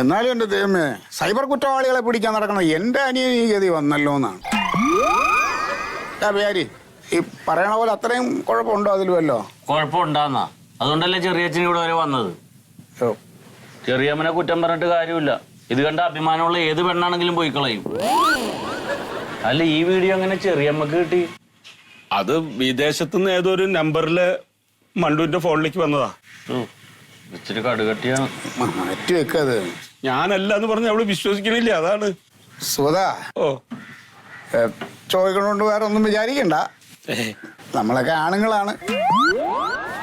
എന്നാലും എന്റെ ദൈവമേ സൈബർ കുറ്റവാളികളെ പിടിക്കാൻ നടക്കണ എന്റെ അനിയൻ ഈ ഗതി വന്നല്ലോ എന്നാണ് ഈ പറയണ പോലെ അത്രയും കുഴപ്പമുണ്ടോ അതിലുമല്ലോ കുഴപ്പമുണ്ടാന്നാ. അതുകൊണ്ടല്ലേ ചെറിയച്ഛൻ ഇവിടെ വരെ വന്നത്? ചെറിയമ്മനെ കുറ്റം പറഞ്ഞിട്ട് കാര്യമില്ല. ഇത് കണ്ട അഭിമാനമുള്ള ഏത് പെണ്ണാണെങ്കിലും പോയി കളയും. അല്ല ഈ വീഡിയോ അങ്ങനെ ചെറിയമ്മക്ക് കിട്ടി? അത് വിദേശത്തുനിന്ന് ഒരു നമ്പറിൽ മണ്ടുവിന്റെ ഫോണിലേക്ക് വന്നതാ. ഇച്ചിരി കടുകട്ടിയാണ് മാറ്റി വെക്കത് ഞാനല്ല എന്ന് പറഞ്ഞ് അവൾ വിശ്വസിക്കണില്ല അതാണ്. സുധാ ഓ. ചോദിക്കണോണ്ട് വേറെ ഒന്നും വിചാരിക്കണ്ട നമ്മളൊക്കെ ആണുങ്ങളാണ്.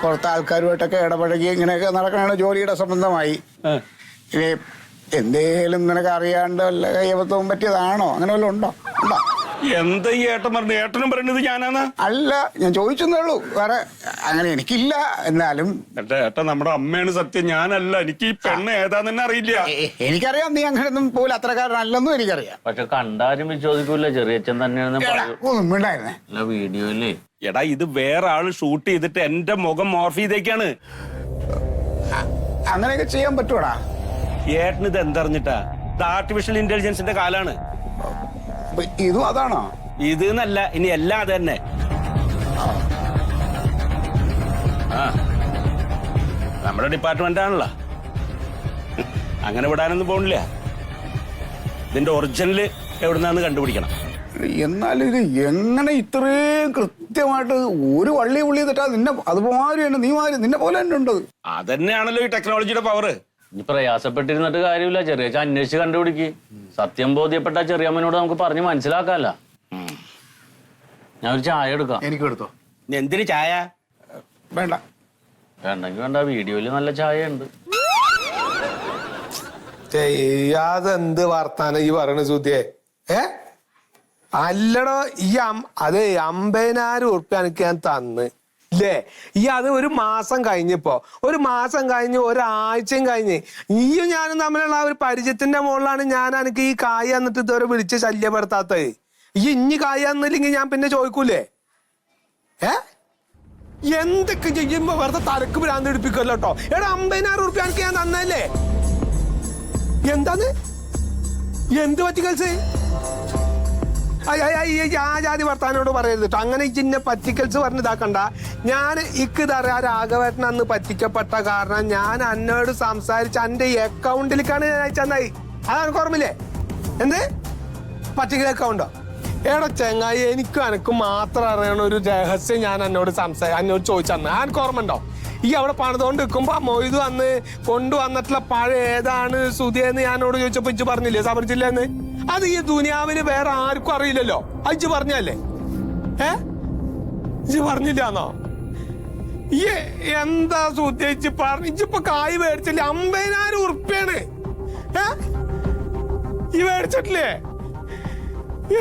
പുറത്തെ ആൾക്കാരുമായിട്ടൊക്കെ ഇടപഴകി ഇങ്ങനെയൊക്കെ നടക്കണ ജോലിയുടെ സംബന്ധമായി. ഇനി എന്തേലും നിനക്ക് അറിയാണ്ട് വല്ല കയ്യബദ്ധവും പറ്റിയതാണോ? അങ്ങനെ വല്ലതും ഉണ്ടോ? ഉണ്ടോ? എന്താ ഈ ഏട്ടൻ പറഞ്ഞു? ഏട്ടനും പറയുന്നത് ഞാനാണ്? അല്ല ഞാൻ ചോദിച്ചെന്നേ ഉള്ളൂ. വേറെ അങ്ങനെ എനിക്കില്ല എന്നാലും. എന്റെ ഏട്ടൻ നമ്മുടെ അമ്മയാണ് സത്യം. ഞാനല്ല. എനിക്ക് ഈ പെണ്ണ് ഏതാന്ന് തന്നെ അറിയില്ല. എ- എനിക്കറിയാം നീ അങ്ങനെ ഒന്നും പോലും അത്രക്കാരനല്ലെന്നും എനിക്കറിയാം. പക്ഷെ കണ്ടാലും വിശ്വസിക്കൂല. ചെറിയച്ഛൻ തന്നെയാണെന്ന് എടാ, പറയൂ. ഒന്നും ഉണ്ടായിരുന്നേ അല്ല വീഡിയോയിലേ. എടാ ഇത് വേറെ ആൾ ഷൂട്ട് ചെയ്തിട്ട് എന്റെ മുഖം മോർഫ് ചെയ്തേക്കാണ്. അങ്ങനെയൊക്കെ ചെയ്യാൻ പറ്റൂടാ ഏട്ടൻ ഇത് എന്തറിഞ്ഞിട്ടാ? ഇത് ആർട്ടിഫിഷ്യൽ ഇന്റലിജൻസിന്റെ കാലാണ്. അപ്പൊ ഇതും അതാണോ? ഇത് എന്നല്ല ഇനി എല്ലാം അത് തന്നെ. നമ്മുടെ ഡിപ്പാർട്ട്മെന്റ് ആണല്ലോ. അങ്ങനെ വിടാനൊന്നും പോണില്ല. ഇതിന്റെ ഒറിജിനൽ എവിടുന്നാന്ന് കണ്ടുപിടിക്കണം. എന്നാലും ഇത് എങ്ങനെ ഇത്രയും കൃത്യമായിട്ട് ഒരു വള്ളി പുള്ളി തെറ്റാ നിന്നെ അതുമാതിരി തന്നെ നീ മാതിരി നിന്നെ പോലെ തന്നെ ഉണ്ട് അതന്നെയാണല്ലോ ഈ ടെക്നോളജിയുടെ പവർ ഇനി പ്രയാസപ്പെട്ടിരുന്നിട്ട് കാര്യമില്ല. ചെറിയ അന്വേഷിച്ച് കണ്ടുപിടിക്ക്. സത്യം ബോധ്യപ്പെട്ട ചെറിയമ്മനോട് നമുക്ക് പറഞ്ഞ് മനസ്സിലാക്കാല്ല. ഞാൻ ഒരു ചായ എടുക്കാം. എനിക്ക് എടുത്തോ? എന്തിന് ചായ? വേണ്ട. വേണ്ടെങ്കിൽ വേണ്ട വീഡിയോയിൽ നല്ല ചായ ഉണ്ട് ചെയ്യാതെന്ത് വാർത്താന ഈ പറയണ സുധിയെ? ഏ? അല്ലടോ ഈ അം- അതെ അമ്പതിനായിരം ഉറുപ്പ്യ എനിക്ക് ഞാൻ തന്ന്. ഇല്ലേ ഈ അത് ഒരു മാസം കഴിഞ്ഞപ്പോ. ഒരു മാസം കഴിഞ്ഞ് ഒരാഴ്ചയും കഴിഞ്ഞ്. ഈയും ഞാനും തമ്മിലുള്ള ആ ഒരു പരിചയത്തിന്റെ മുകളിലാണ് ഞാൻ എനിക്ക് ഈ കായ എന്നിട്ട് ഇതുവരെ വിളിച്ച് ശല്യപ്പെടുത്താത്തത്. ഈ ഇഞ്ഞി കായ എന്നില്ലെങ്കിൽ ഞാൻ പിന്നെ ചോദിക്കൂലേ? ഏ? എന്തൊക്കെ ചെയ്യുമ്പോ വെറുതെ തലക്ക് ഭ്രാന്ത് എടുപ്പിക്കല്ലോ കേട്ടോ എടാ അമ്പതിനായിരം ഉറുപ്പ്യ എനിക്ക് ഞാൻ തന്നല്ലേ എന്താന്ന്? എന്ത് പറ്റി കൽസ് ജാതി ഭർത്താനോട് പറയരുത്. അങ്ങനെ ചിന്ന പറ്റിക്കൽസ് പറഞ്ഞ് ഇതാക്കണ്ട. ഞാൻ ഇക്ക് തരാ രാഘവേട്ടൻ അന്ന് പറ്റിക്കപ്പെട്ട കാരണം ഞാൻ അന്നോട് സംസാരിച്ച എന്റെ അക്കൗണ്ടിലേക്കാണ് ഞാൻ അയച്ചന്നായി അതാണ് ഓർമ്മയില്ലേ? എന്ത്? പറ്റിക്കൽ അക്കൗണ്ടോ എടാ ചെങ്ങായി എനിക്കും എനക്കും മാത്രം അറിയണ ഒരു രഹസ്യം ഞാൻ എന്നോട് സംസാരി എന്നോട് ചോദിച്ചന്ന് ആൻ ഓർമ്മ ഈ അവിടെ പണിതുകൊണ്ട് നിൽക്കുമ്പോ മൊയ്തു അന്ന് കൊണ്ടുവന്നിട്ടുള്ള പഴയ ഏതാണ് സുധിയെന്ന് ഞാനോട് ചോദിച്ചപ്പോ ഇജ്ജ് പറഞ്ഞില്ലേ? സമർച്ചില്ലെന്ന് അത് ഈ ദുനിയാവിന് വേറെ ആർക്കും അറിയില്ലല്ലോ. അജ്ജ് പറഞ്ഞല്ലേ ഏ? ഇജ്ജ് പറഞ്ഞില്ലാന്നോ? ഈ എന്താ സുധേച്ച് പറഞ്ഞു ഇജ്ജിപ്പൊ കായ് മേടിച്ചില്ലേ? അമ്പതിനായിരം ഉറുപ്പ്യാണ്. ഏ? ഈ മേടിച്ചിട്ടില്ലേ?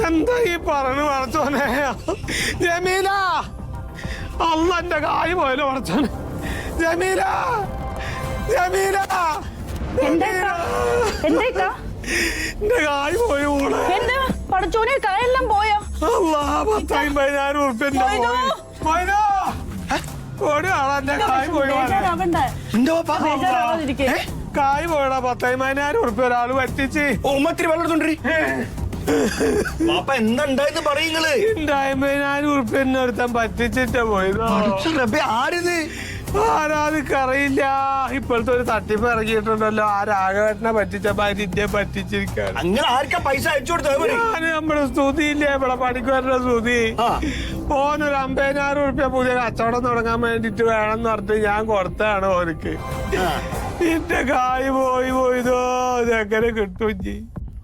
എന്താ ഈ പറഞ്ഞു വളച്ചോനെ ജമീല! അല്ല എന്റെ കായ് പോയാലും വളച്ചോനെ ജമീല! ജമീല! എന്താ എന്താ കായ് പോയി മോളെ. എന്താ? പടച്ചോനെ കായെല്ലാം പോയോ? അല്ലാ പത്തമ്പതിനായിരം ഉറുപ്പ്യ എന്റെ മൊയ്തു. പോയി മൊയ്തു. ഓടി ആളാ എന്റെ കായ് പോയടാ പത്തമ്പതിനായിരം ഉറുപ്പ്യ ഒരാൾ പറ്റിച്ച്. ഉമ്മത്തിരി വെള്ളം എടുത്തോണ്ടി പാപ്പ എന്തുണ്ടായെന്ന് പറയുങ്ങൾ എന്റെ അമ്പതിനായിരം ഉറുപ്പ്യ എന്നെ ഒരുത്തൻ പറ്റിച്ചിട്ട് പോയത്. ആരിത്? ആരാതൊക്കെ കറിയില്ല ഇപ്പോഴത്തെ ഒരു തട്ടിപ്പ് ഇറങ്ങിയിട്ടുണ്ടല്ലോ. ആ രാഘവേട്ടനെ പറ്റിച്ച ഭാര്യ പറ്റിച്ചിരിക്കാണ്. അങ്ങനെ ആർക്കാ പൈസ അയച്ചു കൊടുത്തത് നമ്മുടെ സ്തുതിയില്ലേ? ഇവിടെ പണിക്കുവരുടെ സ്തുതി. ഓനൊരു അമ്പതിനായിരം ഉറുപ്പ്യ പുതിയ കച്ചവടം തുടങ്ങാൻ വേണ്ടിട്ട് വേണമെന്ന് പറഞ്ഞിട്ട് ഞാൻ കൊടുത്താണ് ഓനക്ക്. എന്റെ കായ് പോയി പോയതോ ഇതെങ്ങനെ കിട്ടും ജി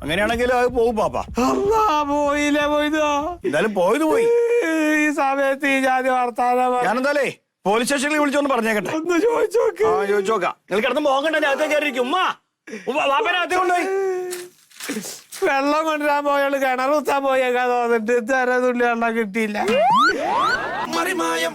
അങ്ങനെയാണെങ്കിൽ അത് പോകും പാപ്പ. പോയില്ലേ പോയതോ? എന്തായാലും പോയത് പോയി. ഈ സമയത്ത് ഈ ജാതി വർത്താനം ഞാനെന്താലേ? പോലീസ് സ്റ്റേഷനിൽ വിളിച്ചോന്ന് പറഞ്ഞേക്കട്ടെ. ഒന്ന് ചോദിച്ചോക്ക് ആ ചോദിച്ചു നിങ്ങൾ കിടന്ന് പോകണ്ട ഞാൻ അകത്തേക്ക് കയറിയിരിക്കും. ഉമ്മ ഉമ്മ, വാപ്പനെ അകത്തേക്ക് കൊണ്ടുപോയി. വെള്ളം കൊണ്ടുവരാൻ പോയാൾ കിണർ കുത്താൻ പോയേക്കാ തോന്നിട്ട് തരതുള്ളി വെള്ളം കിട്ടിയില്ല. മറിമായം.